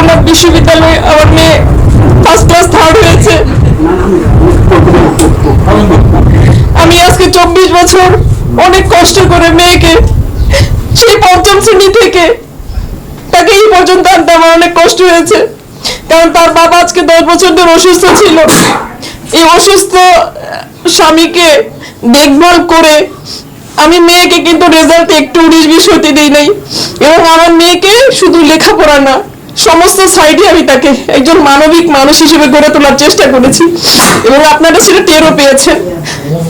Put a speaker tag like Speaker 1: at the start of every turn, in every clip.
Speaker 1: জগন্নাথ বিশ্ববিদ্যালয়ে আমার মেয়ে ফার্স্ট ক্লাস থার্ড হয়েছে। আমি আজকে চব্বিশ বছর অনেক কষ্ট করে মেয়েকে সেই পঞ্চম শ্রেণি থেকে তাকে এই পর্যন্ত আনতে আমার অনেক কষ্ট হয়েছে। কারণ তার বাবা আজকে দশ বছর ধরে অসুস্থ ছিল। এই অসুস্থ স্বামীকে দেখভাল করে আমি মেয়েকে কিন্তু রেজাল্টে একটু উনিশ বিশ হতে দিই নাই। এবং আমার মেয়েকে শুধু লেখাপড়া না সমস্ত সাইডে আমি তাকে একজন মানবিক মানুষ হিসেবে গড়ে তোলার চেষ্টা করেছি। এবং আপনারা সেটা টেরও পেয়েছেন।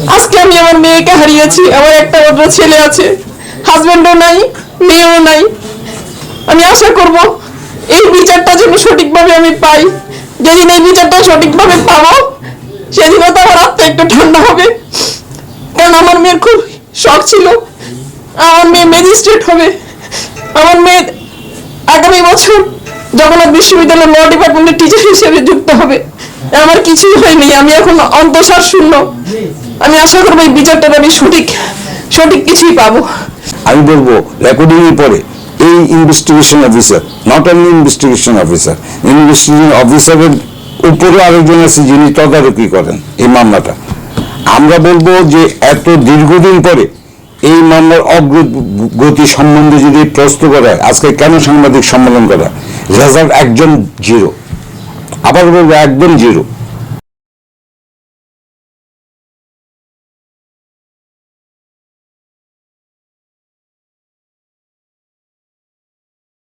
Speaker 1: আজকে আমি আমার মেয়েকে হারিয়েছি, আমার একটা মাত্র ছেলে আছে। হাজবেন্ডও নাই, মেয়েও নাই। আমি আশা করব এই বিচারটা যেন সঠিকভাবে আমি পাই। যেদিন এই বিচারটা সঠিকভাবে পাবো, সেদিনও তো আমার আত্মা একটু ঠান্ডা হবে। কারণ আমার মেয়ের খুব শখ ছিল। আমার মেয়ে ম্যাজিস্ট্রেট হবে। আমার মেয়ে আগামী বছর জগন্নাথ বিশ্ববিদ্যালয়ের ল ডিপার্টমেন্টের টিচার হিসেবে যুক্ত হবে। আমার কিছুই হয়নি আমি এখন অন্তঃসার শূন্য। আমি আশা করব এই বিচারটা আমি সঠিক সঠিক কিছুই পাবো।
Speaker 2: আমি বলব রেকর্ডিং এর পরে এই investigation officer not only investigation officer investigation অফিসারের উপরে আরেকজন আছে যিনি তদারকি করেন এই মামলাটা। আমরা বলব যে এত দীর্ঘদিন পরে এই মামলার অগ্রগতি সম্বন্ধে যদি প্রশ্ন করা হয়, আজকে কেন সাংবাদিক সম্মেলন করা রেজাল্ট একজন জিরো। আবার বলব একদম জিরো।